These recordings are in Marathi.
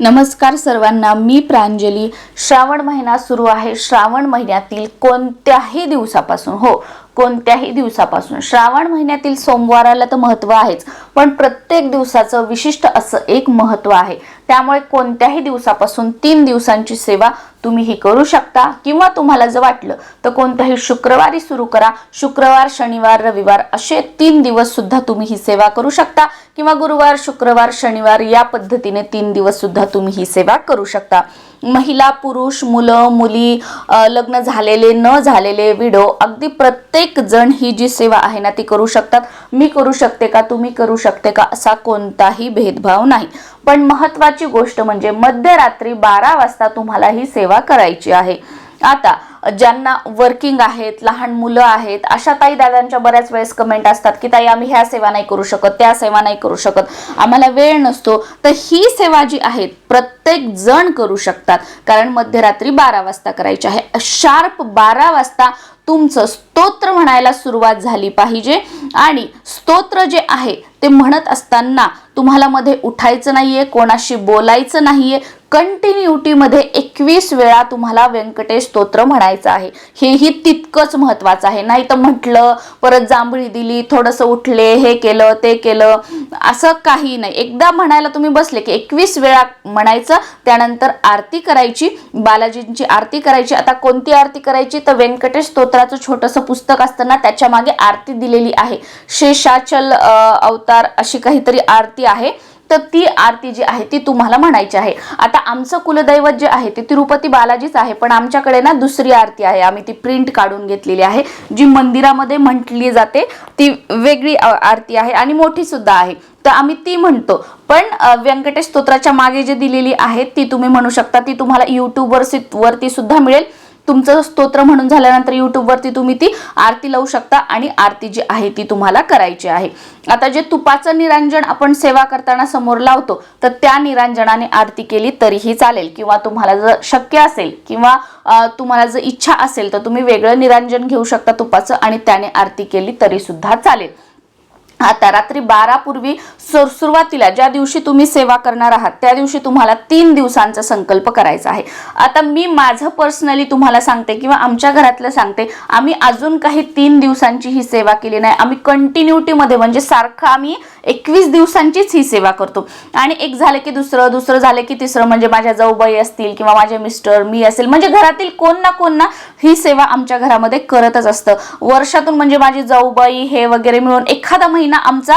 नमस्कार सर्वांना मी प्रांजली. श्रावण महिना सुरू आहे. श्रावण महिन्यातील कोणत्याही दिवसापासून हो कोणत्याही दिवसापासून. श्रावण महिन्यातील सोमवाराला तर महत्त्व आहेच पण प्रत्येक दिवसाचं विशिष्ट असं एक महत्त्व आहे. त्यामुळे कोणत्याही दिवसापासून तीन दिवसांची सेवा तुम्ही ही करू शकता किंवा तुम्हाला जर वाटलं तर कोणत्याही शुक्रवारी सुरू करा. शुक्रवार शनिवार रविवार असे तीन दिवस सुद्धा तुम्ही ही सेवा करू शकता किंवा गुरुवार शुक्रवार शनिवार या पद्धतीने तीन दिवस सुद्धा तुम्ही ही सेवा करू शकता. महिला पुरुष मुलं मुली लग्न झालेले न झालेले विडो अगदी प्रत्येक जण ही जी सेवा आहे ना ती करू शकतात. मी करू शकते का? तुम्ही करू शकते का? असा कोणताही भेदभाव नाही. पण महत्वाची गोष्ट म्हणजे मध्यरात्री बारा वाजता तुम्हाला ही सेवा करायची आहे. आता ज्यांना वर्किंग आहेत लहान मुलं आहेत अशा ताई दादांच्या बऱ्याच वेळेस कमेंट असतात की ताई आम्ही ह्या सेवा नाही करू शकत त्या सेवा नाही करू शकत. आम्हाला वेळ नसतो. तर ही सेवा जी आहे प्रत्येक जण करू शकतात. कारण मध्यरात्री बारा वाजता करायची आहे. शार्प बारा वाजता तुमचं स्तोत्र म्हणायला सुरुवात झाली पाहिजे. आणि स्तोत्र जे आहे ते म्हणत असताना तुम्हाला मध्ये उठायचं नाहीये कोणाशी बोलायचं नाहीये कंटिन्युटीमध्ये एकवीस वेळा तुम्हाला व्यंकटेश स्तोत्र म्हणायचं आहे. हेही तितकंच महत्वाचं आहे. नाही तर म्हटलं परत जांभळी दिली थोडंसं उठले हे केलं ते केलं असं काही नाही. एकदा म्हणायला तुम्ही बसले की एकवीस वेळा म्हणायचं त्यानंतर आरती करायची बालाजींची आरती करायची. आता कोणती आरती करायची? तर व्यंकटेश स्तोत्राचं छोटंसं पुस्तक असताना त्याच्यामागे आरती दिलेली आहे. शेषाचल अवतार अशी काहीतरी आरती आहे. तर ती आरती जी आहे ती तुम्हाला म्हणायची आहे. आता आमचं कुलदैवत जे आहे ते तिरुपती बालाजीच आहे पण आमच्याकडे ना दुसरी आरती आहे. आम्ही ती प्रिंट काढून घेतलेली आहे. जी मंदिरामध्ये म्हटली जाते ती वेगळी आरती आहे आणि मोठी सुद्धा आहे. तर आम्ही ती म्हणतो. पण व्यंकटेश स्तोत्राच्या मागे जे दिलेली आहे ती तुम्ही म्हणू शकता. ती तुम्हाला युट्यूबवर वरती सुद्धा मिळेल. तुमचं स्तोत्र म्हणून झाल्यानंतर युट्यूबवरती तुम्ही ती आरती लावू शकता आणि आरती जी आहे ती तुम्हाला करायची आहे. आता जे तुपाचं निरांजन आपण सेवा करताना समोर लावतो तर त्या निरांजनाने आरती केली तरीही चालेल. किंवा तुम्हाला जर शक्य असेल किंवा तुम्हाला जर इच्छा असेल तर तुम्ही वेगळं निरांजन घेऊ शकता तुपाचं आणि त्याने आरती केली तरी सुद्धा चालेल. आता रात्री बारा पूर्वी सुर सुरुवातीला ज्या दिवशी तुम्ही सेवा करणार आहात त्या दिवशी तुम्हाला तीन दिवसांचा संकल्प करायचा आहे. आता मी माझं पर्सनली तुम्हाला सांगते किंवा आमच्या घरातलं सांगते आम्ही अजून काही तीन दिवसांची ही सेवा केली नाही. आम्ही कंटिन्युटीमध्ये म्हणजे सारखं आम्ही एकवीस दिवसांचीच ही सेवा करतो. आणि एक झालं की दुसरं दुसरं झालं की तिसरं म्हणजे माझ्या जाऊबाई असतील किंवा माझे मिस्टर मी असेल म्हणजे घरातील कोण ना कोण ना ही सेवा आमच्या घरामध्ये करतच असतं. वर्षातून म्हणजे माझी जाऊबाई हे वगैरे मिळून एखादा महिना आमचा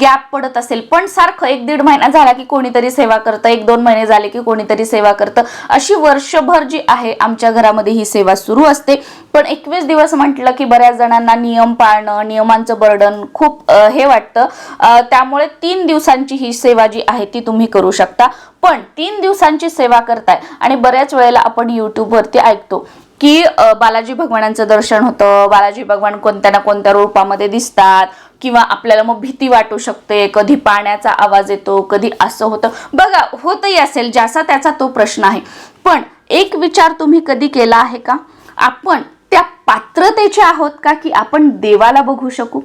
गॅप पडत असेल. पण सारखं एक दीड महिना झाला की कोणीतरी सेवा करतं एक दोन महिने झाले की कोणीतरी सेवा करतं. अशी वर्षभर जी आहे आमच्या घरामध्ये ही सेवा सुरू असते. पण एकवीस दिवस म्हटलं की बऱ्याच जणांना नियम पाळणं नियमांचं बर्डन खूप हे वाटतं. त्यामुळे तीन दिवसांची ही सेवा जी आहे ती तुम्ही करू शकता. पण तीन दिवसांची सेवा करताय आणि बऱ्याच वेळेला आपण युट्यूबवरती ऐकतो की बालाजी भगवानांचं दर्शन होतं. बालाजी भगवान कोणत्या ना कोणत्या रूपामध्ये दिसतात. किंवा आपल्याला मग भीती वाटू शकते कधी पाण्याचा आवाज येतो कधी असं होतं. बघा होतही असेल ज्याचा त्याचा तो प्रश्न आहे. पण एक विचार तुम्ही कधी केला आहे का? आपण त्या पात्रतेचे आहोत का की आपण देवाला बघू शकू?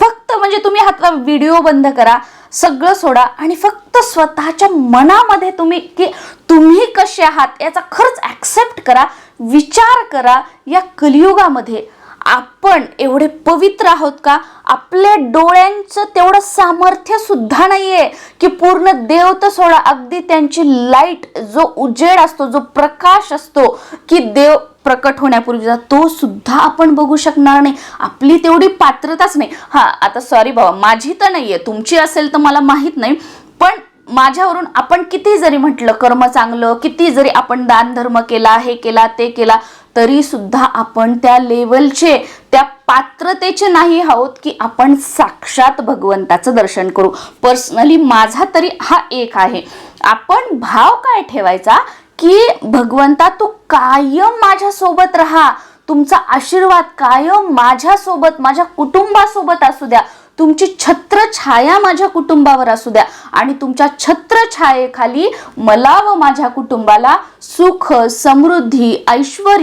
फक्त म्हणजे तुम्ही हातला व्हिडिओ बंद करा सगळं सोडा आणि फक्त स्वतःच्या मनामध्ये तुम्ही की तुम्ही कसे आहात याचा खरंच ॲक्सेप्ट करा विचार करा या कलियुगामध्ये. आपण एवढे पवित्र आहोत का? आपल्या डोळ्यांचं तेवढं सामर्थ्य सुद्धा नाही आहे की पूर्ण देव तर सोडा. अगदी त्यांची लाइट जो उजेड असतो जो प्रकाश असतो की देव प्रकट होण्यापूर्वीचा तो सुद्धा आपण बघू शकणार नाही. आपली तेवढी पात्रताच नाही. हा आता सॉरी बाबा माझी तर नाही आहे तुमची असेल तर मला माहीत नाही. पण माझ्यावरून आपण किती जरी म्हटलं कर्म चांगलं किती जरी आपण दान धर्म केला हे केला ते केला तरी सुद्धा आपण त्या लेवलचे त्या पात्रतेचे नाही आहोत की आपण साक्षात भगवंताचं दर्शन करू. पर्सनली माझा तरी हा एक आहे. आपण भाव काय ठेवायचा? की भगवंता तू कायम माझ्या सोबत राहा. तुमचा आशीर्वाद कायम माझ्यासोबत माझ्या कुटुंबासोबत असू द्या. तुमची छत्र छाया माझ्या कुटुंबावर असू द्या. आणि तुमच्या छत्र छायेखाली मला व माझ्या कुटुंबाला सुख समृद्धी ऐश्वर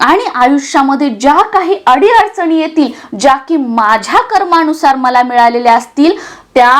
आणि आयुष्यामध्ये ज्या काही अडीअडचणी येतील ज्या की माझ्या कर्मानुसार मला मिळालेल्या असतील त्या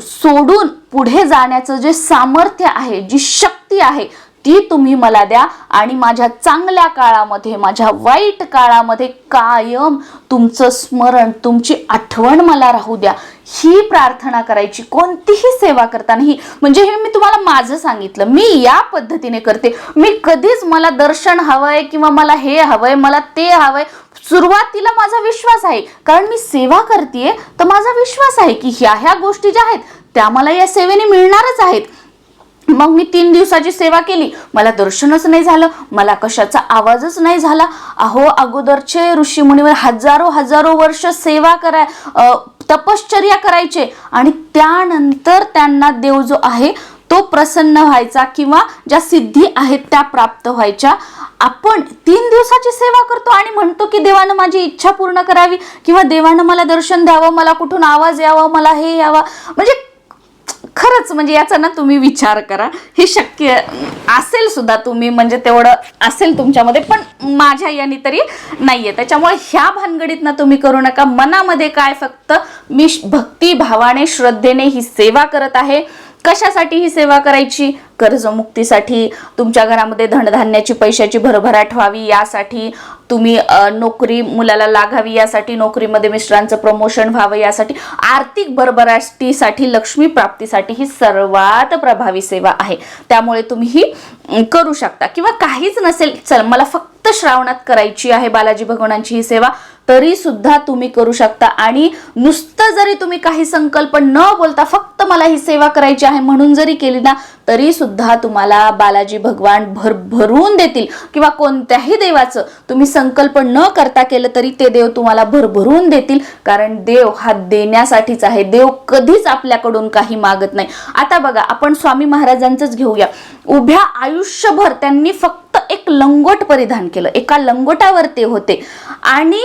सोडून पुढे जाण्याचं जे सामर्थ्य आहे जी शक्ती आहे ती तुम्ही मला द्या. आणि माझ्या चांगल्या काळामध्ये माझ्या वाईट काळामध्ये कायम तुमचं स्मरण तुमची आठवण मला राहू द्या. ही प्रार्थना करायची कोणतीही सेवा करताना ही म्हणजे हे मी तुम्हाला माझं सांगितलं. मी या पद्धतीने करते. मी कधीच मला दर्शन हवंय किंवा मला हे हवंय मला ते हवंय. सुरुवातीला माझा विश्वास आहे. कारण मी सेवा करते तर माझा विश्वास आहे की ह्या ह्या गोष्टी ज्या आहेत त्या मला या सेवेने मिळणारच आहेत. मग मी तीन दिवसाची सेवा केली. मला दर्शनच नाही झालं. मला कशाचा आवाजच नाही झाला. अहो अगोदरचे ऋषीमुनीवर हजारो हजारो वर्ष सेवा कराय तपश्चर्या करायचे. आणि त्यानंतर त्यांना देव जो आहे तो प्रसन्न व्हायचा किंवा ज्या सिद्धी आहेत त्या प्राप्त व्हायच्या. आपण तीन दिवसाची सेवा करतो आणि म्हणतो की देवानं माझी इच्छा पूर्ण करावी किंवा देवानं मला दर्शन द्यावं मला कुठून आवाज यावा मला हे यावा. म्हणजे खरंच म्हणजे याचा ना तुम्ही विचार करा. हे शक्य असेल सुद्धा तुम्ही म्हणजे तेवढं असेल तुमच्यामध्ये पण माझ्या याने तरी नाहीये. त्याच्यामुळे ह्या भानगडीत ना तुम्ही करू नका. मनामध्ये काय फक्त मी भक्तिभावाने श्रद्धेने ही सेवा करत आहे. कशासाठी ही सेवा करायची? कर्जमुक्तीसाठी तुमच्या घरामध्ये धनधान्याची पैशाची भरभराट व्हावी यासाठी. तुम्ही नोकरी मुलाला लागावी यासाठी नोकरीमध्ये मिस्टरांचं प्रमोशन व्हावं यासाठी आर्थिक भरभराटीसाठी लक्ष्मी प्राप्तीसाठी ही सर्वात प्रभावी सेवा आहे. त्यामुळे तुम्ही ही करू शकता. किंवा काहीच नसेल चल मला फक्त श्रावणात करायची आहे बालाजी भगवानांची ही सेवा तरी सुद्धा तुम्ही करू शकता. आणि नुसतं जरी तुम्ही काही संकल्प न बोलता फक्त मला ही सेवा करायची आहे म्हणून जरी केली ना तरी सुद्धा तुम्हाला बालाजी भगवान भरभरून देतील किंवा कोणत्याही देवाचं तुम्ही संकल्प न करता केलं तरी ते देव तुम्हाला भरभरून देतील. कारण देव हा देण्यासाठीच आहे. देव कधीच आपल्याकडून काही मागत नाही. आता बघा आपण स्वामी महाराजांचंच घेऊया. उभ्या आयुष्यभर त्यांनी फक्त एक लंगोट परिधान केलं. एका लंगोटावर ते होते. आणि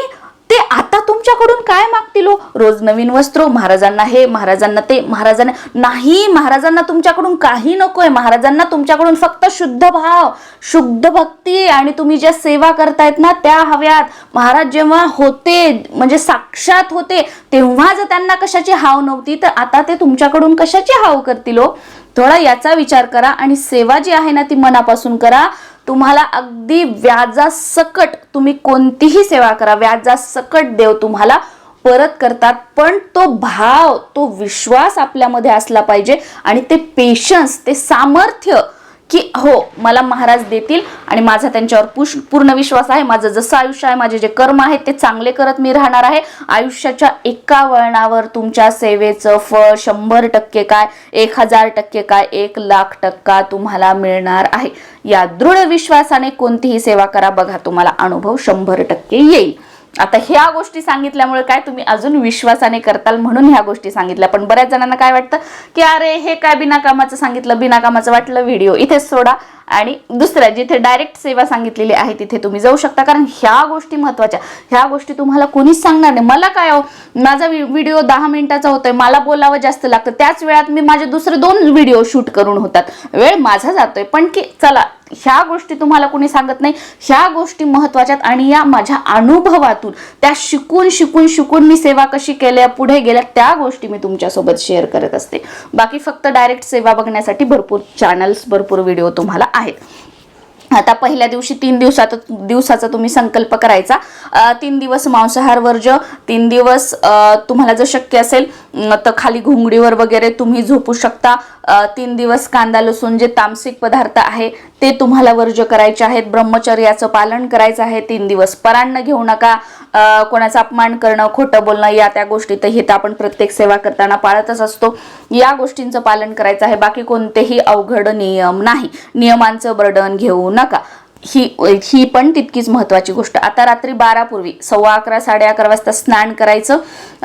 ते आता तुमच्याकडून काय मागतील हो? रोज नवीन वस्त्र महाराजांना हे महाराजांना ते महाराजांना नाही महाराजांना तुमच्याकडून काही नकोय महाराजांना तुमच्याकडून फक्त शुद्ध भाव शुद्ध भक्ती आणि तुम्ही ज्या सेवा करतायत ना त्या हव्यात. महाराज जेव्हा होते म्हणजे साक्षात होते तेव्हा जर त्यांना कशाची हाव नव्हती. तर आता ते तुमच्याकडून कशाची हाव करतील हो? थोडा याचा विचार करा आणि सेवा जी आहे ना ती मनापासून करा. तुम्हाला अगदी व्याजासकट तुम्ही कोणतीही सेवा करा व्याजासकट देव तुम्हाला परत करतात. पण तो भाव तो विश्वास आपल्यामध्ये असला पाहिजे आणि ते पेशन्स ते सामर्थ्य की हो मला महाराज देतील आणि माझा त्यांच्यावर पुष पूर्ण विश्वास आहे. माझं जसं आयुष्य आहे माझे जे कर्म आहेत ते चांगले करत मी राहणार आहे. आयुष्याच्या एका वळणावर तुमच्या सेवेचं फळ शंभर टक्के काय एक हजार टक्के काय एक लाख टक्का तुम्हाला मिळणार आहे. या दृढ विश्वासाने कोणतीही सेवा करा. बघा तुम्हाला अनुभव शंभर टक्के येईल. आता ह्या गोष्टी सांगितल्यामुळे काय तुम्ही अजून विश्वासाने करताल म्हणून ह्या गोष्टी सांगितल्या. पण बऱ्याच जणांना काय वाटतं की अरे हे काय बिनाकामाचं सांगितलं बिनाकामाचं वाटलं व्हिडिओ. इथेच सोडा. आणि दुसऱ्या जिथे डायरेक्ट सेवा सांगितलेली आहे तिथे तुम्ही जाऊ शकता. कारण ह्या गोष्टी महत्त्वाच्या ह्या गोष्टी तुम्हाला कोणीच सांगणार नाही. मला काय हो माझा व्हिडिओ दहा मिनिटाचा होतोय मला बोलावं जास्त लागतं. त्याच वेळात मी माझे दुसरे दोन व्हिडिओ शूट करून होतात. वेळ माझा जातोय. पण की चला ह्या गोष्टी तुम्हाला कोणी सांगत नाही. ह्या गोष्टी महत्वाच्यात आणि या माझ्या अनुभवातून त्या शिकून शिकून शिकून मी सेवा कशी केल्या पुढे गेल्या त्या गोष्टी मी तुमच्यासोबत शेअर करत असते. बाकी फक्त डायरेक्ट सेवा बघण्यासाठी भरपूर चॅनल्स भरपूर व्हिडिओ तुम्हाला आहेत. आता पहिल्या दिवशी तीन दिवसात दिवसाचा तुम्ही संकल्प करायचा. तीन दिवस मांसाहार वर्ज तीन दिवस तुम्हाला जर शक्य असेल तर खाली घोंगडीवर वगैरे तुम्ही झोपू शकता. तीन दिवस कांदा लसूण जे तामसिक पदार्थ आहे ते तुम्हाला वर्ज करायचे आहेत. ब्रह्मचर्याचं पालन करायचं आहे. तीन दिवस परान्न घेऊ नका. कोणाचा अपमान करणं खोटं बोलणं या त्या गोष्टी तर हे तर आपण प्रत्येक सेवा करताना पाळतच असतो. या गोष्टींचं पालन करायचं आहे. बाकी कोणतेही अवघड नियम नाही. नियमांचं बर्डन घेऊ नका. ही ही पण तितकीच महत्वाची गोष्ट. आता रात्री बारा पूर्वी सव्वा अकरा साडे अकरा वाजता स्नान करायचं.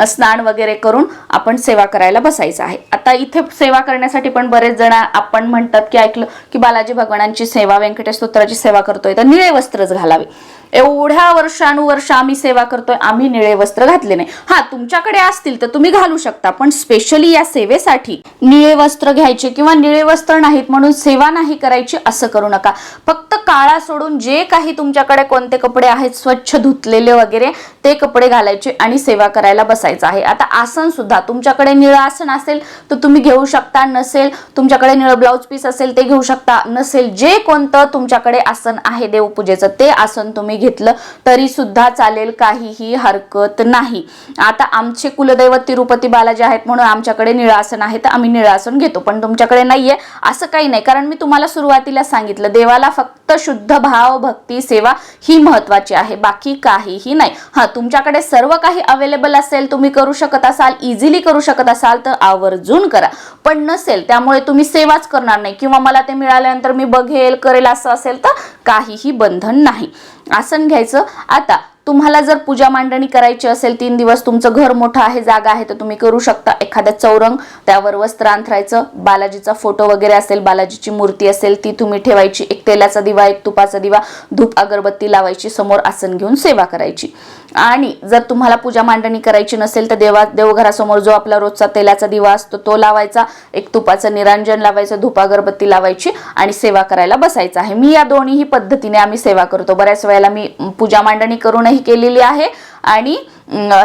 स्नान वगैरे करून आपण सेवा करायला बसायचं आहे. आता इथे सेवा करण्यासाठी पण बरेच जण आपण म्हणतात की ऐकलं की बालाजी भगवानांची सेवा व्यंकटेश स्तोत्राची सेवा करतोय. तर निळे वस्त्रच घालावे. एवढ्या वर्षानुवर्ष आम्ही सेवा करतोय आम्ही निळे वस्त्र घातले नाही. हा तुमच्याकडे असतील तर तुम्ही घालू शकता पण स्पेशली या सेवेसाठी निळे वस्त्र घ्यायचे किंवा निळे वस्त्र नाहीत म्हणून सेवा नाही करायची असं करू नका. फक्त काळा सोडून जे काही तुमच्याकडे कोणते कपडे आहेत स्वच्छ धुतलेले वगैरे ते कपडे घालायचे आणि सेवा करायला बसायचं आहे. आता आसन सुद्धा तुमच्याकडे निळं आसन असेल तर तुम्ही घेऊ शकता. नसेल तुमच्याकडे निळं ब्लाऊज पीस असेल ते घेऊ शकता. नसेल जे कोणतं तुमच्याकडे आसन आहे देवपूजेचं ते आसन तुम्ही घेतलं तरी सुद्धा चालेल काहीही हरकत नाही. आता आमचे कुलदैवत तिरुपती बालाजी आहेत म्हणून आमच्याकडे निळासन आहे तर आम्ही निळासन घेतो. पण तुमच्याकडे नाहीये असं काही नाही. कारण मी तुम्हाला सुरुवातीला सांगितलं देवाला फक्त शुद्ध भाव भक्ती सेवा ही महत्वाची आहे. बाकी काहीही नाही. हा तुमच्याकडे सर्व काही अवेलेबल असेल तुम्ही करू शकत असाल इझिली करू शकत असाल तर आवर्जून करा. पण नसेल त्यामुळे तुम्ही सेवाच करणार नाही. किंवा मला ते मिळाल्यानंतर मी बघेल करेल असं असेल तर काहीही बंधन नाही. आसन घ्यायचं. आता तुम्हाला जर पूजा मांडणी करायची असेल तीन दिवस तुमचं घर मोठं आहे जागा आहे तर तुम्ही करू शकता एखाद्या चौरंग. त्यावर वस्त्र अंथरायचं. बालाजीचा फोटो वगैरे असेल बालाजीची मूर्ती असेल ती तुम्ही ठेवायची. एक तेलाचा दिवा एक तुपाचा दिवा धूप अगरबत्ती लावायची समोर आसन घेऊन सेवा करायची. आणि जर तुम्हाला पूजा मांडणी करायची नसेल तर देवा देवघरासमोर जो आपला रोजचा तेलाचा दिवा असतो तो लावायचा. एक तुपाचं निरांजन लावायचं धुपा अगरबत्ती लावायची आणि सेवा करायला बसायचं आहे. मी या दोन्हीही पद्धतीने आम्ही सेवा करतो. बऱ्याच वेळेला मी पूजा मांडणी करूनही केलेली आहे आणि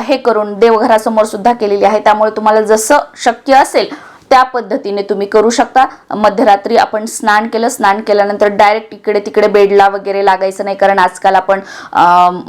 हे करून देवघरासमोर सुद्धा केलेली आहे. त्यामुळे तुम्हाला जसं शक्य असेल त्या पद्धतीने तुम्ही करू शकता. मध्यरात्री आपण स्नान केलं स्नान केल्यानंतर डायरेक्ट इकडे तिकडे बेडला वगैरे लागायचं नाही कारण आजकाल आपण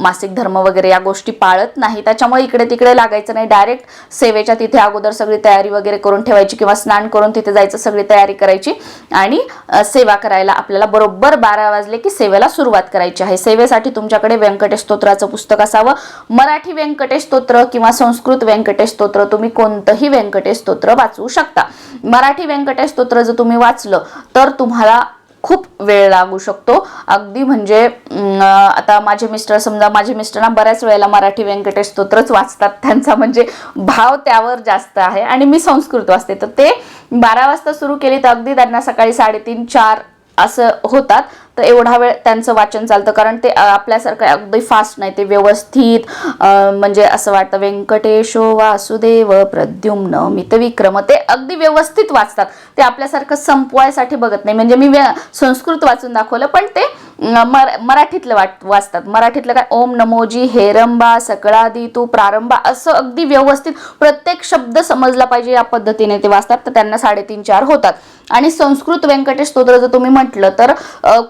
मासिक धर्म वगैरे या गोष्टी पाळत नाही. त्याच्यामुळे इकडे तिकडे लागायचं नाही. डायरेक्ट सेवेच्या तिथे अगोदर सगळी तयारी वगैरे करून ठेवायची किंवा स्नान करून तिथे जायचं सगळी तयारी करायची. आणि सेवा करायला आपल्याला बरोबर बारा वाजले की सेवेला सुरुवात करायची आहे. सेवेसाठी तुमच्याकडे व्यंकटेश स्तोत्राचं पुस्तक असावं. मराठी व्यंकटेश स्तोत्र किंवा संस्कृत व्यंकटेश स्तोत्र तुम्ही कोणतंही व्यंकटेश स्तोत्र वाचवू शकता. मराठी व्यंकटेश स्तोत्र जर तुम्ही वाचलं तर तुम्हाला खूप वेळ लागू शकतो. अगदी म्हणजे अं, आता माझे मिस्टर समजा माझे मिस्टर ना बऱ्याच वेळेला मराठी व्यंकटेश स्तोत्रच वाचतात. त्यांचा म्हणजे भाव त्यावर जास्त आहे. आणि मी संस्कृत वाचते. तर ते बारा वाजता सुरू केली तर अगदी त्यांना सकाळी साडेतीन चार असं होतात. तर एवढा वेळ त्यांचं वाचन चालतं कारण ते आपल्यासारखं अगदी फास्ट नाही ते व्यवस्थित म्हणजे असं वाटतं व्यंकटेशो वासुदेव प्रद्युम्न मितविक्रम. ते अगदी व्यवस्थित वाचतात. ते आपल्यासारखं संपवायसाठी बघत नाही. म्हणजे मी व्य- संस्कृत वाचून दाखवलं पण ते मरा मराठीतलं वाट वाचतात. मराठीतलं काय ओम नमोजी हेरंबा सकळादी तू प्रारंभा असं अगदी व्यवस्थित प्रत्येक शब्द समजला पाहिजे या पद्धतीने ते वाचतात. तर त्यांना साडेतीन चार होतात. आणि संस्कृत व्यंकटेश स्तोत्र जर तुम्ही म्हटलं तर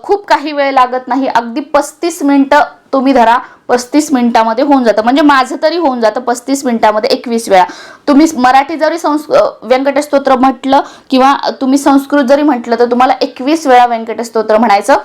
खूप खूप काही वेळ लागत नाही. अगदी पस्तीस मिनटं तुम्ही धरा पस्तीस मिनिटामध्ये होऊन जातं. म्हणजे माझं तरी होऊन जातं पस्तीस मिनिटामध्ये एकवीस वेळा. तुम्ही मराठी जरी संस् व्यंकटस्तोत्र व्यंकटेश स्तोत्र म्हटलं किंवा तुम्ही संस्कृत जरी म्हटलं तर तुम्हाला एकवीस वेळा व्यंकटेश स्तोत्र म्हणायचं.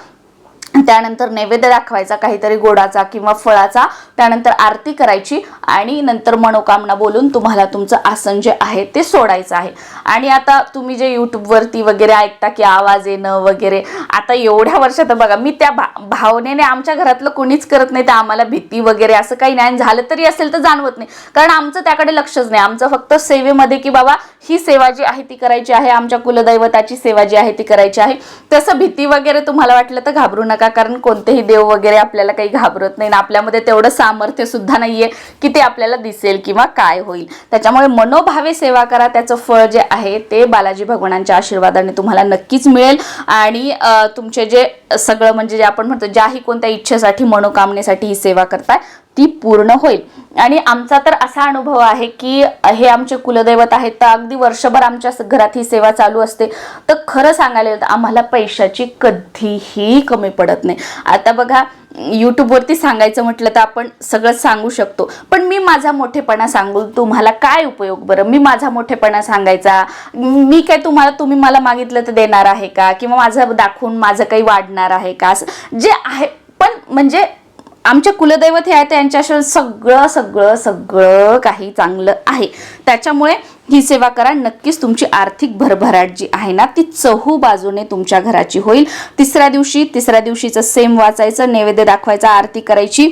त्यानंतर नैवेद्य दाखवायचा काहीतरी गोडाचा किंवा फळाचा त्यानंतर आरती करायची आणि नंतर मनोकामना बोलून तुम्हाला तुमचं आसन जे आहे ते सोडायचं आहे. आणि आता तुम्ही जे यूट्यूबवरती वगैरे ऐकता की आवाज येणं वगैरे आता एवढ्या वर्षात बघा मी त्या भा भावनेने आमच्या घरातलं कोणीच करत नाही तर आम्हाला भीती वगैरे असं काही नाही आणि झालं तरी असेल तर जाणवत नाही. कारण आमचं त्याकडे लक्षच नाही. आमचं फक्त सेवेमध्ये की बाबा ही सेवा जी आहे ती करायची आहे आमच्या कुलदैवताची सेवा जी आहे ती करायची आहे तसं भीती वगैरे तुम्हाला वाटलं तर घाबरू नका. कारण कोणतेही देव वगैरे आपल्याला काही घाबरत नाही आपल्यामध्ये तेवढं सामर्थ्य सुद्धा नाहीये की ते आपल्याला दिसेल किंवा काय होईल. त्याच्यामुळे मनोभावे सेवा करा त्याचं फळ जे आहे ते बालाजी भगवानांच्या आशीर्वादाने तुम्हाला नक्कीच मिळेल. आणि तुमचे जे सगळं म्हणजे जे आपण म्हणतो ज्याही कोणत्या इच्छेसाठी मनोकामनेसाठी ही सेवा करताय ती पूर्ण होईल. आणि आमचा तर असा अनुभव आहे की हे आमचे कुलदैवत आहेत तर अगदी वर्षभर आमच्या घरात ही सेवा चालू असते. तर खरं सांगायला गेलं तर आम्हाला पैशाची कधीही कमी पडत नाही. आता बघा यूट्यूबवरती सांगायचं म्हटलं तर आपण सगळं सांगू शकतो. पण मी माझा मोठेपणा सांगू तुम्हाला काय उपयोग बरं? मी माझा मोठेपणा सांगायचा? मी काय तुम्हाला तुम्ही मला मागितलं तर देणार आहे का? किंवा माझं दाखवून माझं काही वाढणार आहे का? असं जे आहे पण म्हणजे आमच्या कुलदैवत हे आहे त्यांच्याशी सगळं सगळं सगळं काही चांगलं आहे. त्याच्यामुळे ही सेवा करा. नक्कीच तुमची आर्थिक भरभराट जी आहे ना ती चहू बाजूने तुमच्या घराची होईल. तिसऱ्या दिवशी तिसऱ्या दिवशीचं सेम वाचायचं नैवेद्य दाखवायचा आरती करायची.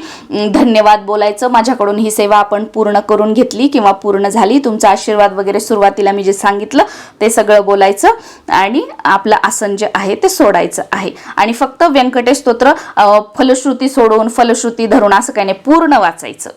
धन्यवाद बोलायचं. माझ्याकडून ही सेवा आपण पूर्ण करून घेतली किंवा पूर्ण झाली. तुमचा आशीर्वाद वगैरे सुरुवातीला मी जे सांगितलं ते सगळं बोलायचं आणि आपलं आसन जे आहे ते सोडायचं आहे. आणि फक्त व्यंकटेश स्तोत्र फलश्रुती सोडून फलश्रुती धरून असं काही नाही पूर्ण वाचायचं.